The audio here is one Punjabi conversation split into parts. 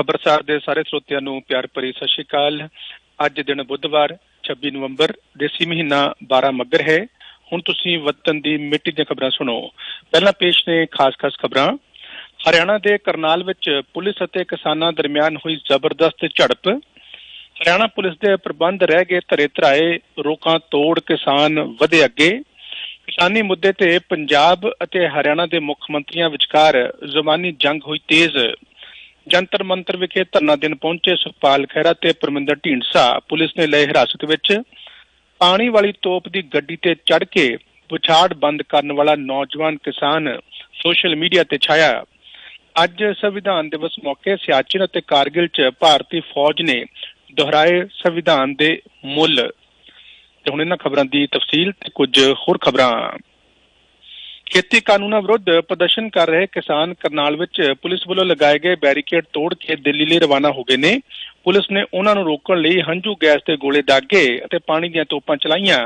ਖਬਰਸਾਰ ਦੇ ਸਾਰੇ ਸਰੋਤਿਆਂ ਨੂੰ ਪਿਆਰ ਭਰੀ ਸਤਿ ਸ਼੍ਰੀ ਅਕਾਲ। ਅੱਜ ਦਿਨ ਬੁੱਧਵਾਰ 26 ਨਵੰਬਰ, ਦੇਸੀ ਮਹੀਨਾ 12 ਮੱਗਰ ਹੈ। ਹੁਣ ਤੁਸੀਂ ਵਤਨ ਦੀ ਮਿੱਟੀ ਦੀਆਂ ਖਬਰਾਂ ਸੁਣੋ। ਪਹਿਲਾਂ ਪੇਸ਼ ਨੇ ਖਾਸ-ਖਾਸ ਖਬਰਾਂ। ਹਰਿਆਣਾ ਦੇ ਕਰਨਾਲ ਵਿੱਚ ਪੁਲਿਸ ਅਤੇ ਕਿਸਾਨਾਂ ਦਰਮਿਆਨ ਹੋਈ ਜ਼ਬਰਦਸਤ ਝੜਪ। ਹਰਿਆਣਾ ਪੁਲਿਸ ਦੇ ਪ੍ਰਬੰਧ ਰਹਿ ਗਏ ਧਰੇ ਧਰਾਏ, ਰੋਕਾਂ ਤੋੜ ਕਿਸਾਨ ਵਧੇ ਅੱਗੇ। ਕਿਸਾਨੀ ਮੁੱਦੇ ਤੇ ਪੰਜਾਬ ਅਤੇ ਹਰਿਆਣਾ ਦੇ ਮੁੱਖ ਮੰਤਰੀਆਂ ਵਿਚਕਾਰ ਜ਼ੁਬਾਨੀ ਜੰਗ ਹੋਈ ਤੇਜ਼। ਜੰਤਰ ਮੰਤਰ ਵਿਖੇ ਧਰਨਾ ਦਿਨ ਪਹੁੰਚੇ ਸੁਖਪਾਲ ਖਹਿਰਾ ਤੇ ਪਰਮਿੰਦਰ ਢੀਂਡਸਾ। ਪੁਲਿਸ ਨੇ ਲਏ ਹਿਰਾਸਤ ਵਿੱਚ ਪਾਣੀ ਵਾਲੀ ਤੋਪ ਦੀ ਗੱਡੀ ਤੇ ਚੜ ਕੇ ਪੁਛਾੜ ਬੰਦ ਕਰਨ ਵਾਲਾ ਨੌਜਵਾਨ ਕਿਸਾਨ ਸੋਸ਼ਲ ਮੀਡੀਆ ਤੇ ਛਾਇਆ। ਅੱਜ ਸੰਵਿਧਾਨ ਦਿਵਸ ਮੌਕੇ ਸਿਆਚਿਨ ਅਤੇ ਕਾਰਗਿਲ 'ਚ ਭਾਰਤੀ ਫੌਜ ਨੇ ਦੁਹਰਾਏ ਸੰਵਿਧਾਨ ਦੇ ਮੁੱਲ। ਤੇ ਹੁਣ ਇਹਨਾਂ ਖਬਰਾਂ ਦੀ ਤਫਸੀਲ ਤੇ ਕੁਝ ਹੋਰ ਖਬਰਾਂ। ਖੇਤੀ ਕਾਨੂੰਨਾਂ ਵਿਰੁੱਧ ਪ੍ਰਦਰਸ਼ਨ ਕਰ ਰਹੇ ਕਿਸਾਨ ਕਰਨਾਲ ਵਿੱਚ ਪੁਲਿਸ ਵੱਲੋਂ ਲਗਾਏ ਗਏ ਬੈਰੀਕੇਡ ਤੋੜ ਕੇ ਦਿੱਲੀ ਲਈ ਰਵਾਨਾ ਹੋ ਗਏ ਨੇ। ਪੁਲਿਸ ਨੇ ਉਹਨਾਂ ਨੂੰ ਰੋਕਣ ਲਈ ਹੰਝੂ ਗੈਸ ਦੇ ਗੋਲੇ ਦਾਗੇ ਅਤੇ ਪਾਣੀ ਦੀਆਂ ਤੋਪਾਂ ਚਲਾਈਆਂ।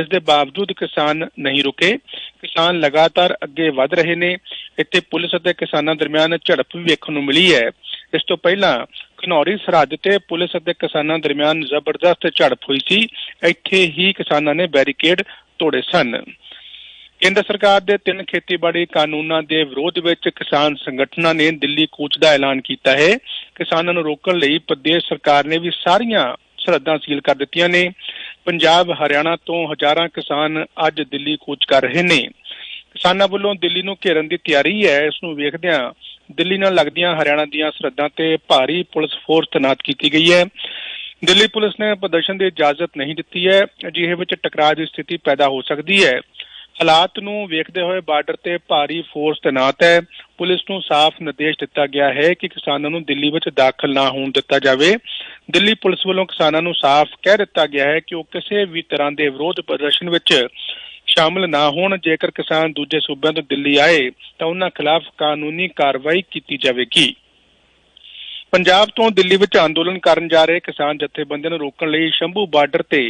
ਇਸ ਦੇ ਬਾਵਜੂਦ ਕਿਸਾਨ ਨਹੀਂ ਰੁਕੇ। ਕਿਸਾਨ ਲਗਾਤਾਰ ਅੱਗੇ ਵਧ ਰਹੇ ਨੇ। ਇੱਥੇ ਪੁਲਿਸ ਅਤੇ ਕਿਸਾਨਾਂ ਦਰਮਿਆਨ ਝੜਪ ਵੀ ਵੇਖਣ ਨੂੰ ਮਿਲੀ ਹੈ। ਇਸ ਤੋਂ ਪਹਿਲਾਂ ਖਨੌਰੀ ਸਰਹੱਦ ਤੇ ਪੁਲਿਸ ਅਤੇ ਕਿਸਾਨਾਂ ਦਰਮਿਆਨ ਜ਼ਬਰਦਸਤ ਝੜਪ ਹੋਈ ਸੀ। ਇੱਥੇ ਹੀ ਕਿਸਾਨਾਂ ਨੇ ਬੈਰੀਕੇਡ ਤੋੜੇ ਸਨ। ਕੇਂਦਰ ਸਰਕਾਰ ਦੇ ਤਿੰਨ ਖੇਤੀਬਾੜੀ ਕਾਨੂੰਨਾਂ ਦੇ ਵਿਰੋਧ ਵਿੱਚ ਕਿਸਾਨ ਸੰਗਠਨਾਂ ਨੇ ਦਿੱਲੀ ਕੂਚ ਦਾ ਐਲਾਨ ਕੀਤਾ ਹੈ। ਕਿਸਾਨਾਂ ਨੂੰ ਰੋਕਣ ਲਈ ਪ੍ਰਦੇਸ਼ ਸਰਕਾਰ ਨੇ ਵੀ ਸਾਰੀਆਂ ਸਰਹੱਦਾਂ ਸੀਲ ਕਰ ਦਿੱਤੀਆਂ ਨੇ। ਪੰਜਾਬ, ਹਰਿਆਣਾ ਤੋਂ ਹਜ਼ਾਰਾਂ ਕਿਸਾਨ ਅੱਜ ਦਿੱਲੀ ਕੂਚ ਕਰ ਰਹੇ ਨੇ। ਕਿਸਾਨਾਂ ਵੱਲੋਂ ਦਿੱਲੀ ਨੂੰ ਘੇਰਨ ਦੀ ਤਿਆਰੀ ਹੈ। ਇਸ ਨੂੰ ਵੇਖਦਿਆਂ ਦਿੱਲੀ ਨਾਲ ਲੱਗਦੀਆਂ ਹਰਿਆਣਾ ਦੀਆਂ ਸਰਹੱਦਾਂ ਤੇ ਭਾਰੀ ਪੁਲਿਸ ਫੋਰਸ ਤੈਨਾਤ ਕੀਤੀ ਗਈ ਹੈ। ਦਿੱਲੀ ਪੁਲਿਸ ਨੇ ਪ੍ਰਦਰਸ਼ਨ ਦੀ ਇਜਾਜ਼ਤ ਨਹੀਂ ਦਿੱਤੀ ਹੈ। ਅਜਿਹੇ ਵਿੱਚ ਟਕਰਾਅ ਦੀ ਸਥਿਤੀ ਪੈਦਾ ਹੋ ਸਕਦੀ ਹੈ। ਹਾਲਾਤ ਨੂੰ ਵੇਖਦੇ ਹੋਏ ਬਾਰਡਰ ਤੇ ਭਾਰੀ ਫੋਰਸ ਤੈਨਾਤ ਹੈ। ਪੁਲਿਸ ਨੂੰ ਸਾਫ਼ ਨਿਰਦੇਸ਼ ਦਿੱਤਾ ਗਿਆ ਹੈ ਕਿ ਕਿਸਾਨਾਂ ਨੂੰ ਦਿੱਲੀ ਵਿੱਚ ਦਾਖਲ ਨਾ ਹੋਣ ਦਿੱਤਾ ਜਾਵੇ। ਦਿੱਲੀ ਪੁਲਿਸ ਵੱਲੋਂ ਕਿਸਾਨਾਂ ਨੂੰ ਸਾਫ਼ ਕਹਿ ਦਿੱਤਾ ਗਿਆ ਹੈ ਕਿ ਉਹ ਕਿਸੇ ਵੀ ਤਰ੍ਹਾਂ ਦੇ ਵਿਰੋਧ ਪ੍ਰਦਰਸ਼ਨ ਵਿੱਚ ਸ਼ਾਮਲ ਨਾ ਹੋਣ। ਜੇਕਰ ਕਿਸਾਨ ਦੂਜੇ ਸੂਬਿਆਂ ਤੋਂ ਦਿੱਲੀ ਆਏ ਤਾਂ ਉਹਨਾਂ ਖਿਲਾਫ ਕਾਨੂੰਨੀ ਕਾਰਵਾਈ ਕੀਤੀ ਜਾਵੇਗੀ। ਪੰਜਾਬ ਤੋਂ ਦਿੱਲੀ ਵਿੱਚ ਅੰਦੋਲਨ ਕਰਨ ਜਾ ਰਹੇ ਕਿਸਾਨ ਜਥੇਬੰਦੀਆਂ ਨੂੰ ਰੋਕਣ ਲਈ ਸ਼ੰਭੂ ਬਾਰਡਰ ਤੇ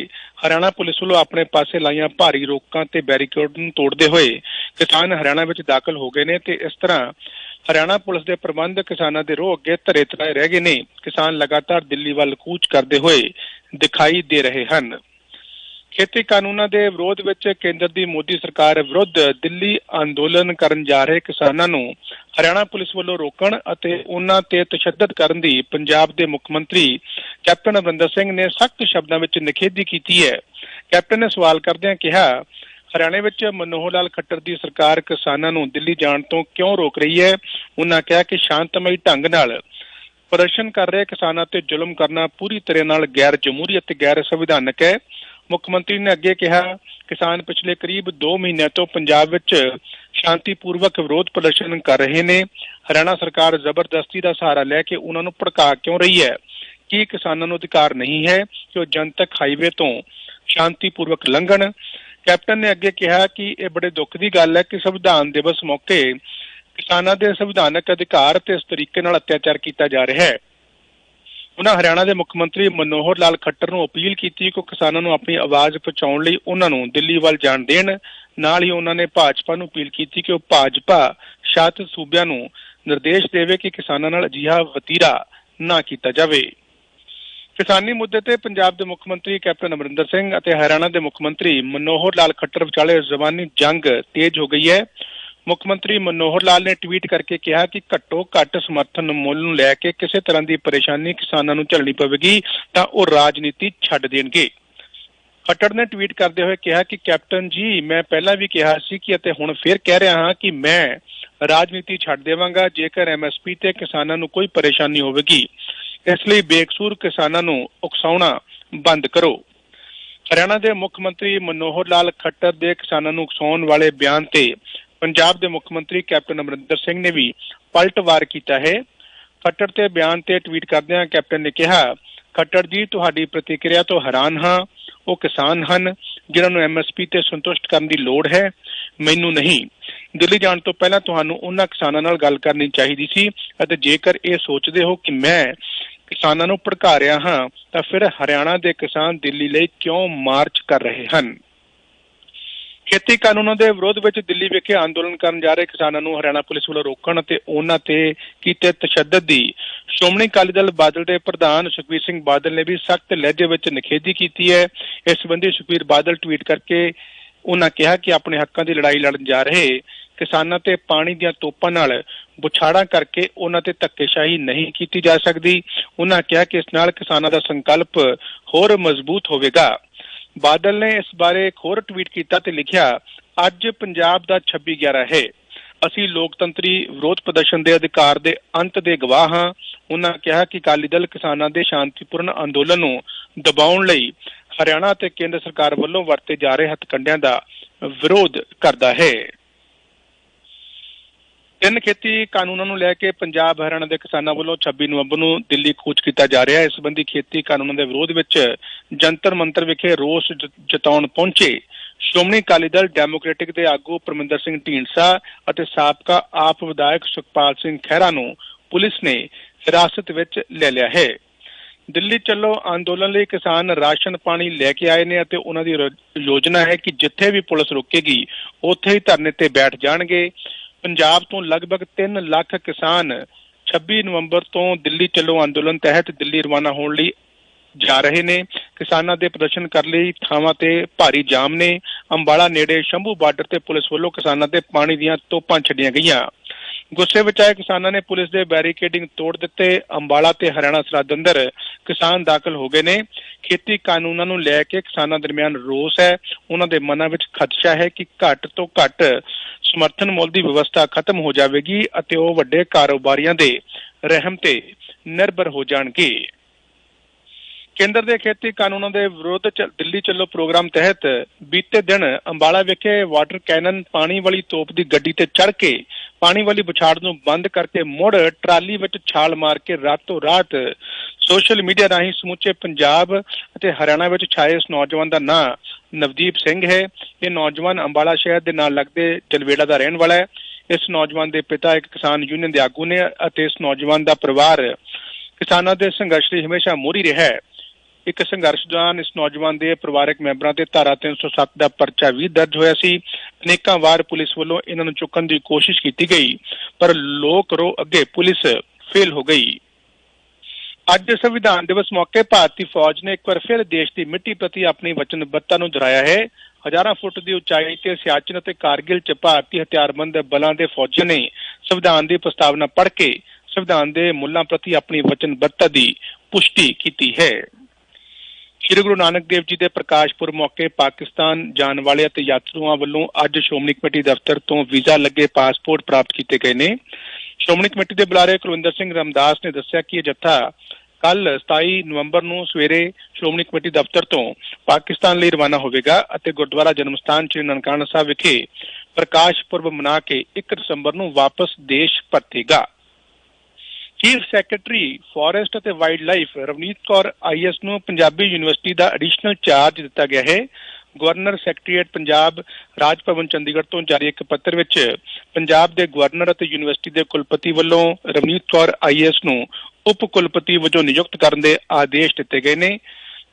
ਹਰਿਆਣਾ ਪੁਲਿਸ ਵੱਲੋਂ ਆਪਣੇ ਪਾਸੇ ਲਾਈਆਂ ਭਾਰੀ ਰੋਕਾਂ ਤੇ ਬੈਰੀਕੇਡ ਨੂੰ ਤੋੜਦੇ ਹੋਏ ਕਿਸਾਨ ਹਰਿਆਣਾ ਵਿੱਚ ਦਾਖਲ ਹੋ ਗਏ ਨੇ ਤੇ ਇਸ ਤਰ੍ਹਾਂ ਹਰਿਆਣਾ ਪੁਲਿਸ ਦੇ ਪ੍ਰਬੰਧ ਕਿਸਾਨਾਂ ਦੇ ਰੋਹ ਅੱਗੇ ਧਰੇ ਧਰਾਏ ਰਹਿ ਗਏ ਨੇ। ਕਿਸਾਨ ਲਗਾਤਾਰ ਦਿੱਲੀ ਵੱਲ ਕੂਚ ਕਰਦੇ ਹੋਏ ਦਿਖਾਈ ਦੇ ਰਹੇ ਹਨ। ਖੇਤੀ ਕਾਨੂੰਨਾਂ ਦੇ ਵਿਰੋਧ ਵਿੱਚ ਕੇਂਦਰ ਦੀ ਮੋਦੀ ਸਰਕਾਰ ਵਿਰੁੱਧ ਦਿੱਲੀ ਅੰਦੋਲਨ ਕਰਨ ਜਾ ਰਹੇ ਕਿਸਾਨਾਂ ਨੂੰ ਹਰਿਆਣਾ ਪੁਲਿਸ ਵੱਲੋਂ ਰੋਕਣ ਅਤੇ ਉਹਨਾਂ ਤੇ ਤਸ਼ੱਦਦ ਕਰਨ ਦੀ ਪੰਜਾਬ ਦੇ ਮੁੱਖ ਮੰਤਰੀ ਕੈਪਟਨ ਅਮਰਿੰਦਰ ਸਿੰਘ ਨੇ ਸਖਤ ਸ਼ਬਦਾਂ ਵਿੱਚ ਨਿਖੇਧੀ ਕੀਤੀ ਹੈ। ਕੈਪਟਨ ਨੇ ਸਵਾਲ ਕਰਦਿਆਂ ਕਿਹਾ, ਹਰਿਆਣੇ ਵਿੱਚ ਮਨੋਹਰ ਲਾਲ ਖੱਟਰ ਦੀ ਸਰਕਾਰ ਕਿਸਾਨਾਂ ਨੂੰ ਦਿੱਲੀ ਜਾਣ ਤੋਂ ਕਿਉਂ ਰੋਕ ਰਹੀ ਹੈ? ਉਹਨਾਂ ਕਿਹਾ ਕਿ ਸ਼ਾਂਤਮਈ ਢੰਗ ਨਾਲ ਪ੍ਰਦਰਸ਼ਨ ਕਰ ਰਹੇ ਕਿਸਾਨਾਂ ਤੇ ਜ਼ੁਲਮ ਕਰਨਾ ਪੂਰੀ ਤਰ੍ਹਾਂ ਨਾਲ ਗੈਰ ਜਮਹੂਰੀ ਅਤੇ ਗੈਰ ਸੰਵਿਧਾਨਕ ਹੈ। ਮੁੱਖ ਮੰਤਰੀ ਨੇ ਅੱਗੇ ਕਿਹਾ, ਕਿਸਾਨ ਪਿਛਲੇ ਕਰੀਬ 2 ਮਹੀਨਿਆਂ ਤੋਂ ਪੰਜਾਬ ਵਿੱਚ ਸ਼ਾਂਤੀਪੂਰਵਕ ਵਿਰੋਧ ਪ੍ਰਦਰਸ਼ਨ ਕਰ ਰਹੇ ਨੇ। ਹਰਿਆਣਾ ਸਰਕਾਰ ਜ਼ਬਰਦਸਤੀ ਦਾ ਸਹਾਰਾ ਲੈ ਕੇ ਉਹਨਾਂ ਨੂੰ ਭੜਕਾ ਕਿਉਂ ਰਹੀ ਹੈ? ਕੀ ਕਿਸਾਨਾਂ ਨੂੰ ਅਧਿਕਾਰ ਨਹੀਂ ਹੈ ਕਿ ਉਹ ਜਨਤਕ ਹਾਈਵੇ ਤੋਂ ਸ਼ਾਂਤੀਪੂਰਵਕ ਲੰਘਣ? ਕੈਪਟਨ ਨੇ ਅੱਗੇ ਕਿਹਾ ਕਿ ਇਹ ਬੜੇ ਦੁੱਖ ਦੀ ਗੱਲ ਹੈ ਕਿ ਸੰਵਿਧਾਨ ਦਿਵਸ ਮੌਕੇ ਕਿਸਾਨਾਂ ਦੇ ਸੰਵਿਧਾਨਕ ਅਧਿਕਾਰ ਤੇ ਇਸ ਤਰੀਕੇ ਨਾਲ ਅਤਿਆਚਾਰ ਕੀਤਾ ਜਾ ਰਿਹਾ ਹੈ। ਉਹਨਾਂ ਹਰਿਆਣਾ ਦੇ ਮੁੱਖ ਮੰਤਰੀ ਮਨੋਹਰ ਲਾਲ ਖੱਟਰ ਨੂੰ ਅਪੀਲ ਕੀਤੀ ਕਿ ਕਿਸਾਨਾਂ ਨੂੰ ਆਪਣੀ ਆਵਾਜ਼ ਪਹੁੰਚਾਉਣ ਲਈ ਉਹਨਾਂ ਨੂੰ ਦਿੱਲੀ ਵੱਲ ਜਾਣ ਦੇਣ। ਨਾਲ ਹੀ ਉਹਨਾਂ ਨੇ ਭਾਜਪਾ ਨੂੰ ਅਪੀਲ ਕੀਤੀ ਕਿ ਉਹ ਭਾਜਪਾ ਸ਼ਾਤ ਸੂਬਿਆਂ ਨੂੰ ਨਿਰਦੇਸ਼ ਦੇਵੇ ਕਿ ਕਿਸਾਨਾਂ ਨਾਲ ਅਜਿਹਾ ਵਤੀਰਾ ਨਾ ਕੀਤਾ ਜਾਵੇ। ਕਿਸਾਨੀ ਮੁੱਦੇ ਤੇ ਪੰਜਾਬ ਦੇ ਮੁੱਖ ਮੰਤਰੀ ਕੈਪਟਨ ਅਮਰਿੰਦਰ ਸਿੰਘ ਅਤੇ ਹਰਿਆਣਾ ਦੇ ਮੁੱਖ ਮੰਤਰੀ ਮਨੋਹਰ ਲਾਲ ਖੱਟਰ ਵਿਚਾਲੇ ਜ਼ਬਾਨੀ ਜੰਗ ਤੇਜ਼ ਹੋ ਗਈ ਹੈ। ਮੁੱਖ ਮੰਤਰੀ ਮਨੋਹਰ ਲਾਲ ਨੇ ਟਵੀਟ ਕਰਕੇ ਕਿਹਾ ਕਿ ਘੱਟੋ ਘੱਟ ਸਮਰਥਨ ਮੁੱਲ ਨੂੰ ਲੈ ਕੇ ਕਿਸੇ ਤਰ੍ਹਾਂ ਦੀ ਪਰੇਸ਼ਾਨੀ ਕਿਸਾਨਾਂ ਨੂੰ ਝੱਲਣੀ ਪਵੇਗੀ, ਤਾਂ ਉਹ ਰਾਜਨੀਤੀ ਛੱਡ ਦੇਣਗੇ। ਖੱਟੜ ਨੇ ਟਵੀਟ ਕਰਦੇ ਹੋਏ ਕਿਹਾ ਕਿ, ਕੈਪਟਨ ਜੀ, ਮੈਂ ਪਹਿਲਾਂ ਵੀ ਕਿਹਾ ਸੀ ਕਿ ਅਤੇ ਹੁਣ ਫੇਰ ਕਹਿ ਰਿਹਾ ਹਾਂ ਕਿ ਮੈਂ ਰਾਜਨੀਤੀ ਛੱਡ ਦੇਵਾਂਗਾ, ਜੇਕਰ ਐਮਐਸਪੀ ਤੇ ਕਿਸਾਨਾਂ ਨੂੰ ਕੋਈ ਪਰੇਸ਼ਾਨੀ ਹੋਵੇਗੀ। ਇਸ ਲਈ ਬੇਕਸੂਰ ਕਿਸਾਨਾਂ ਨੂੰ ਉਕਸਾਉਣਾ ਬੰਦ ਕਰੋ। ਹਰਿਆਣਾ ਦੇ ਮੁੱਖ ਮੰਤਰੀ ਮਨੋਹਰ ਲਾਲ ਖੱਟਰ ਦੇ ਕਿਸਾਨਾਂ ਨੂੰ ਉਕਸਾਉਣ ਵਾਲੇ ਬਿਆਨ ਤੇ ਪੰਜਾਬ ਦੇ ਮੁੱਖ ਮੰਤਰੀ ਕੈਪਟਨ ਅਮਰਿੰਦਰ ਸਿੰਘ ਨੇ ਵੀ ਪਲਟਵਾਰ ਕੀਤਾ ਹੈ। ਖੱਟਰ ਤੇ ਬਿਆਨ ਤੇ ਟਵੀਟ ਕਰਦਿਆਂ ਕੈਪਟਨ ਨੇ ਕਿਹਾ ਖੱਟਰ ਜੀ, ਤੁਹਾਡੀ ਪ੍ਰਤੀਕਿਰਿਆ ਤੋਂ ਹੈਰਾਨ ਹਾਂ। ਉਹ ਕਿਸਾਨ ਹਨ, ਜਿਨ੍ਹਾਂ ਨੂੰ ਐਮਐਸਪੀ ਤੇ ਸੰਤੁਸ਼ਟ ਕਰਨ ਦੀ ਲੋੜ ਹੈ। ਮੈਨੂੰ ਨਹੀਂ। ਦਿੱਲੀ ਜਾਣ ਤੋਂ ਪਹਿਲਾਂ ਤੁਹਾਨੂੰ ਉਹਨਾਂ ਕਿਸਾਨਾਂ ਨਾਲ ਗੱਲ ਕਰਨੀ ਚਾਹੀਦੀ ਸੀ ਅਤੇ ਜੇਕਰ ਇਹ ਸੋਚਦੇ ਹੋ ਕਿ ਮੈਂ ਕਿਸਾਨਾਂ ਨੂੰ ਭੜਕਾ ਰਿਹਾ ਹਾਂ, ਤਾਂ ਫਿਰ ਹਰਿਆਣਾ ਦੇ ਕਿਸਾਨ ਦਿੱਲੀ ਲਈ ਕਿਉਂ ਮਾਰਚ ਕਰ ਰਹੇ ਹਨ? ਖੇਤੀ ਕਾਨੂੰਨਾਂ ਦੇ ਵਿਰੋਧ ਵਿੱਚ ਦਿੱਲੀ ਵਿਖੇ ਅੰਦੋਲਨ ਕਰਨ ਜਾ ਰਹੇ ਕਿਸਾਨਾਂ ਨੂੰ ਹਰਿਆਣਾ ਪੁਲਿਸ ਵੱਲੋਂ ਰੋਕਣ ਅਤੇ ਉਹਨਾਂ ਤੇ ਕੀਤੇ ਤਸ਼ੱਦਦ ਦੀ ਸ਼੍ਰੋਮਣੀ ਅਕਾਲੀ ਦਲ ਬਾਦਲ ਦੇ ਪ੍ਰਧਾਨ ਸੁਖਬੀਰ ਸਿੰਘ ਬਾਦਲ ਨੇ ਵੀ ਸਖਤ ਲਹਿਜੇ ਵਿੱਚ ਨਿਖੇਧੀ ਕੀਤੀ ਹੈ। ਇਸ ਸੰਬੰਧੀ ਸੁਖਬੀਰ ਬਾਦਲ ਟਵੀਟ ਕਰਕੇ ਉਹਨਾਂ ਕਿਹਾ ਕਿ ਆਪਣੇ ਹੱਕਾਂ ਦੀ ਲੜਾਈ ਲੜਨ ਜਾ ਰਹੇ ਕਿਸਾਨਾਂ ਤੇ ਪਾਣੀ ਦੀਆਂ ਤੋਪਾਂ ਨਾਲ ਬੁਛਾੜਾਂ ਕਰਕੇ ਉਹਨਾਂ ਤੇ ਧੱਕੇਸ਼ਾਹੀ ਨਹੀਂ ਕੀਤੀ ਜਾ ਸਕਦੀ। ਉਹਨਾਂ ਕਿਹਾ ਕਿ ਇਸ ਨਾਲ ਕਿਸਾਨਾਂ ਦਾ ਸੰਕਲਪ ਹੋਰ ਮਜ਼ਬੂਤ ਹੋਵੇਗਾ। ਬਾਦਲ ਨੇ ਇਸ ਬਾਰੇ ਇੱਕ ਹੋਰ ਟਵੀਟ ਕੀਤਾ ਤੇ ਲਿਖਿਆ, ਅੱਜ ਪੰਜਾਬ ਦਾ 26 11 ਹੈ। ਅਸੀਂ ਲੋਕਤੰਤਰੀ ਵਿਰੋਧ ਪ੍ਰਦਰਸ਼ਨ ਦੇ ਅਧਿਕਾਰ ਦੇ ਅੰਤ ਦੇ ਗਵਾਹ ਹਾਂ। ਉਹਨਾਂ ਕਿਹਾ ਕਿ ਅਕਾਲੀ ਦਲ ਕਿਸਾਨਾਂ ਦੇ ਸ਼ਾਂਤੀਪੂਰਨ ਅੰਦੋਲਨ ਨੂੰ ਦਬਾਉਣ ਲਈ ਹਰਿਆਣਾ ਅਤੇ ਕੇਂਦਰ ਸਰਕਾਰ ਵੱਲੋਂ ਵਰਤੇ ਜਾ ਰਹੇ ਹੱਥਕੰਡਿਆਂ ਦਾ ਵਿਰੋਧ ਕਰਦਾ ਹੈ। ਤਿੰਨ ਖੇਤੀ ਕਾਨੂੰਨਾਂ ਨੂੰ ਲੈ ਕੇ ਪੰਜਾਬ ਹਰਿਆਣਾ ਦੇ ਕਿਸਾਨਾਂ ਵੱਲੋਂ 26 ਨਵੰਬਰ ਨੂੰ ਦਿੱਲੀ ਕੂਚ ਕੀਤਾ ਜਾ ਰਿਹਾ ਹੈ। ਇਸ ਸੰਬੰਧੀ ਖੇਤੀ ਕਾਨੂੰਨਾਂ ਦੇ ਵਿਰੋਧ ਵਿੱਚ ਜੰਤਰ ਮੰਤਰ ਵਿਖੇ ਰੋਸ ਜਤਾਉਣ ਪਹੁੰਚੇ। ਸ਼੍ਰੋਮਣੀ ਅਕਾਲੀ ਦਲ ਡੈਮੋਕ੍ਰੈਟਿਕ ਦੇ ਆਗੂ ਪਰਮਿੰਦਰ ਸਿੰਘ ਢੀਂਡਸਾ ਅਤੇ ਸਾਬਕਾ ਆਪ ਵਿਧਾਇਕ ਸੁਖਪਾਲ ਸਿੰਘ ਖਹਿਰਾ ਨੂੰ ਪੁਲਿਸ ਨੇ ਹਿਰਾਸਤ ਵਿੱਚ ਲੈ ਲਿਆ ਹੈ। ਦਿੱਲੀ ਚੱਲੋ, ਅੰਦੋਲਨ ਲਈ ਕਿਸਾਨ ਰਾਸ਼ਨ ਪਾਣੀ ਲੈ ਕੇ ਆਏ ਨੇ ਅਤੇ ਉਹਨਾਂ ਦੀ ਯੋਜਨਾ ਹੈ ਕਿ ਜਿੱਥੇ ਵੀ ਪੁਲਿਸ ਰੁਕੇਗੀ, ਉੱਥੇ ਹੀ ਧਰਨੇ ਤੇ ਬੈਠ ਜਾਣਗੇ। ਪੰਜਾਬ ਤੋਂ ਲਗਭਗ 3 ਲੱਖ ਕਿਸਾਨ 26 ਨਵੰਬਰ ਤੋਂ ਦਿੱਲੀ ਚੱਲੋ ਅੰਦੋਲਨ ਤਹਿਤ ਦਿੱਲੀ ਰਵਾਨਾ ਹੋਣ ਲਈ ਜਾ ਰਹੇ ਨੇ। ਕਿਸਾਨਾਂ ਦੇ ਪ੍ਰਦਰਸ਼ਨ ਕਰਨ ਲਈ ਥਾਵਾਂ ਤੇ ਭਾਰੀ ਜਾਮ ਨੇ। ਅੰਬਾਲਾ ਨੇੜੇ ਸ਼ੰਭੂ ਬਾਰਡਰ ਤੇ ਪੁਲਿਸ ਵੱਲੋਂ ਕਿਸਾਨਾਂ ਤੇ ਪਾਣੀ ਦੀਆਂ ਤੋਪਾਂ ਛੱਡੀਆਂ ਗਈਆਂ। ਗੁੱਸੇ ਵਿੱਚ ਆਏ ਕਿਸਾਨਾਂ ਨੇ ਪੁਲਿਸ ਦੇ ਬੈਰੀਕੇਡਿੰਗ ਤੋੜ ਦਿੱਤੇ। ਅੰਬਾਲਾ ਤੇ ਹਰਿਆਣਾ ਸਰਹੱਦ ਅੰਦਰ ਕਿਸਾਨ ਦਾਖਲ ਹੋ ਗਏ ਨੇ। ਖੇਤੀ ਕਾਨੂੰਨਾਂ ਨੂੰ ਲੈ ਕੇ ਕਿਸਾਨਾਂ ਦਰਮਿਆਨ ਰੋਸ ਹੈ। ਉਹਨਾਂ ਦੇ ਮਨਾਂ ਵਿੱਚ ਖਦਸ਼ਾ ਹੈ ਕਿ ਘੱਟ ਤੋਂ ਘੱਟ ਸਮਰਥਨ ਮੁੱਲ ਦੀ ਵਿਵਸਥਾ ਖਤਮ ਹੋ ਜਾਵੇਗੀ ਅਤੇ ਉਹ ਵੱਡੇ ਕਾਰੋਬਾਰੀਆਂ ਦੇ ਰਹਿਮ ਤੇ ਨਿਰਭਰ ਹੋ ਜਾਣਗੇ। ਕੇਂਦਰ ਦੇ ਖੇਤੀ ਕਾਨੂੰਨਾਂ ਦੇ ਵਿਰੋਧ ਦਿੱਲੀ ਚੱਲੋ ਪ੍ਰੋਗਰਾਮ ਤਹਿਤ ਬੀਤੇ ਦਿਨ ਅੰਬਾਲਾ ਵਿਖੇ ਵਾਟਰ ਕੈਨਨ ਪਾਣੀ ਵਾਲੀ ਤੋਪ ਦੀ ਗੱਡੀ ਤੇ ਚੜ ਕੇ ਪਾਣੀ ਵਾਲੀ ਬੁਛਾੜ ਨੂੰ ਬੰਦ ਕਰਕੇ ਮੁੜ ਟਰਾਲੀ ਵਿੱਚ ਛਾਲ ਮਾਰ ਕੇ ਰਾਤੋਂ ਰਾਤ ਸੋਸ਼ਲ ਮੀਡੀਆ ਰਾਹੀਂ ਸਮੁੱਚੇ ਪੰਜਾਬ ਅਤੇ ਹਰਿਆਣਾ ਵਿੱਚ ਛਾਏ ਇਸ ਨੌਜਵਾਨ ਦਾ ਨਾਂ ਨਵਦੀਪ ਸਿੰਘ ਹੈ। ਇਹ ਨੌਜਵਾਨ ਅੰਬਾਲਾ ਸ਼ਹਿਰ ਦੇ ਨਾਲ ਲੱਗਦੇ ਜਲਵੇੜਾ ਦਾ ਰਹਿਣ ਵਾਲਾ ਹੈ। ਇਸ ਨੌਜਵਾਨ ਦੇ ਪਿਤਾ ਇੱਕ ਕਿਸਾਨ ਯੂਨੀਅਨ ਦੇ ਆਗੂ ਨੇ ਅਤੇ ਇਸ ਨੌਜਵਾਨ ਦਾ ਪਰਿਵਾਰ ਕਿਸਾਨਾਂ ਦੇ ਸੰਘਰਸ਼ ਲਈ ਹਮੇਸ਼ਾ ਮੋਰੀ ਰਿਹਾ ਹੈ। ਇੱਕ ਸੰਘਰਸ਼ ਦੌਰਾਨ ਇਸ ਨੌਜਵਾਨ ਦੇ ਪਰਿਵਾਰਕ ਮੈਂਬਰਾਂ ਤੇ ਧਾਰਾ 307 ਦਾ ਪਰਚਾ ਵੀ ਦਰਜ ਹੋਇਆ ਸੀ। ਅਨੇਕਾਂ ਵਾਰ ਪੁਲਿਸ ਵੱਲੋਂ ਇਹਨਾਂ ਨੂੰ ਚੁੱਕਣ ਦੀ ਕੋਸ਼ਿਸ਼ ਕੀਤੀ ਗਈ, ਪਰ ਲੋਕ ਰੋ ਅੱਗੇ ਪੁਲਿਸ ਫੇਲ ਹੋ ਗਈ। ਅੱਜ ਸੰਵਿਧਾਨ ਦਿਵਸ ਮੌਕੇ ਭਾਰਤੀ ਫੌਜ ਨੇ ਇੱਕ ਵਾਰ ਫਿਰ ਦੇਸ਼ ਦੀ ਮਿੱਟੀ ਪ੍ਰਤੀ ਆਪਣੀ ਵਚਨਬੱਧਤਾ ਨੂੰ ਦੁਹਰਾਇਆ ਹੈ। ਹਜ਼ਾਰਾਂ ਫੁੱਟ ਦੀ ਉਚਾਈ ਤੇ ਸਿਆਚਨ ਅਤੇ ਕਾਰਗਿਲ 'ਚ ਭਾਰਤੀ ਹਥਿਆਰਬੰਦ ਬਲਾਂ ਦੇ ਫੌਜੀਆਂ ਨੇ ਸੰਵਿਧਾਨ ਦੀ ਪ੍ਰਸਤਾਵਨਾ ਪੜ੍ਹ ਕੇ ਸੰਵਿਧਾਨ ਦੇ ਮੁੱਲਾਂ ਪ੍ਰਤੀ ਆਪਣੀ ਵਚਨਬੱਧਤਾ ਦੀ ਪੁਸ਼ਟੀ ਕੀਤੀ ਹੈ। ਸ੍ਰੀ ਗੁਰੂ ਨਾਨਕ ਦੇਵ ਜੀ ਦੇ ਪ੍ਰਕਾਸ਼ ਪੁਰਬ ਮੌਕੇ ਪਾਕਿਸਤਾਨ ਜਾਣ ਵਾਲੇ ਅਤੇ ਯਾਤਰੂਆਂ ਵੱਲੋਂ ਅੱਜ ਸ਼੍ਰੋਮਣੀ ਕਮੇਟੀ ਦਫ਼ਤਰ ਤੋਂ ਵੀਜ਼ਾ ਲੱਗੇ ਪਾਸਪੋਰਟ ਪ੍ਰਾਪਤ ਕੀਤੇ ਗਏ ਨੇ। ਸ਼੍ਰੋਮਣੀ ਕਮੇਟੀ ਦੇ ਬੁਲਾਰੇ ਕੁਲਵਿੰਦਰ ਸਿੰਘ ਰਮਦਾਸ ਨੇ ਦੱਸਿਆ ਕਿ ਇਹ ਜੱਥਾ ਕੱਲ 27 ਨਵੰਬਰ ਨੂੰ ਸਵੇਰੇ ਸ਼੍ਰੋਮਣੀ ਕਮੇਟੀ ਦਫ਼ਤਰ ਤੋਂ ਪਾਕਿਸਤਾਨ ਲਈ ਰਵਾਨਾ ਹੋਵੇਗਾ ਅਤੇ ਗੁਰਦੁਆਰਾ ਜਨਮ ਸਥਾਨ ਸ੍ਰੀ ਨਨਕਾਣਾ ਸਾਹਿਬ ਵਿਖੇ ਪ੍ਰਕਾਸ਼ ਪੁਰਬ ਮਨਾ ਕੇ 1 ਦਸੰਬਰ ਨੂੰ ਵਾਪਸ ਦੇਸ਼ ਪਰਤੇਗਾ। ਚੀਫ ਸੈਕਟਰੀ ਫੋਰੈਸਟ ਅਤੇ wildlife Ravneet Kaur IAS ਨੂੰ ਪੰਜਾਬੀ ਯੂਨੀਵਰਸਿਟੀ ਦਾ ਐਡੀਸ਼ਨਲ ਚਾਰਜ ਦਿੱਤਾ ਗਿਆ ਹੈ। ਗਵਰਨਰ ਸੈਕਟਰੀਏਟ ਪੰਜਾਬ ਰਾਜ ਭਵਨ ਚੰਡੀਗੜ੍ਹ ਤੋਂ ਜਾਰੀ ਇੱਕ ਪੱਤਰ ਵਿੱਚ ਪੰਜਾਬ ਦੇ ਗਵਰਨਰ ਅਤੇ ਯੂਨੀਵਰਸਿਟੀ ਦੇ ਕੁਲਪਤੀ ਵੱਲੋਂ ਰਵਨੀਤ ਕੌਰ ਆਈਐਸ ਨੂੰ ਉਪ ਕੁਲਪਤੀ ਵਜੋਂ ਨਿਯੁਕਤ ਕਰਨ ਦੇ ਆਦੇਸ਼ ਦਿੱਤੇ ਗਏ ਨੇ।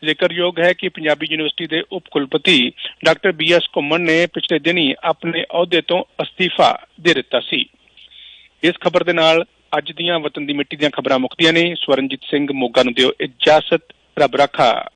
ਜ਼ਿਕਰਯੋਗ ਹੈ ਕਿ ਪੰਜਾਬੀ ਯੂਨੀਵਰਸਿਟੀ ਦੇ ਉਪ ਕੁਲਪਤੀ ਡਾਕਟਰ ਬੀਐਸ ਕੁਮਨ ਨੇ ਪਿਛਲੇ ਦਿਨੀ ਆਪਣੇ ਅਹੁਦੇ ਤੋਂ ਅਸਤੀਫਾ ਦੇ ਦਿੱਤਾ ਸੀ। ਇਸ ਖਬਰ ਦੇ ਨਾਲ ਅੱਜ ਦੀਆਂ ਵਤਨ ਦੀ ਮਿੱਟੀ ਦੀਆਂ ਖਬਰਾਂ ਮੁੱਕਦੀਆਂ ਨੇ। ਸਵਰਨਜੀਤ ਸਿੰਘ ਮੋਗਾ ਨੂੰ ਦਿਓ ਇਜਾਜ਼ਤ। ਰੱਬ ਰੱਖਾ।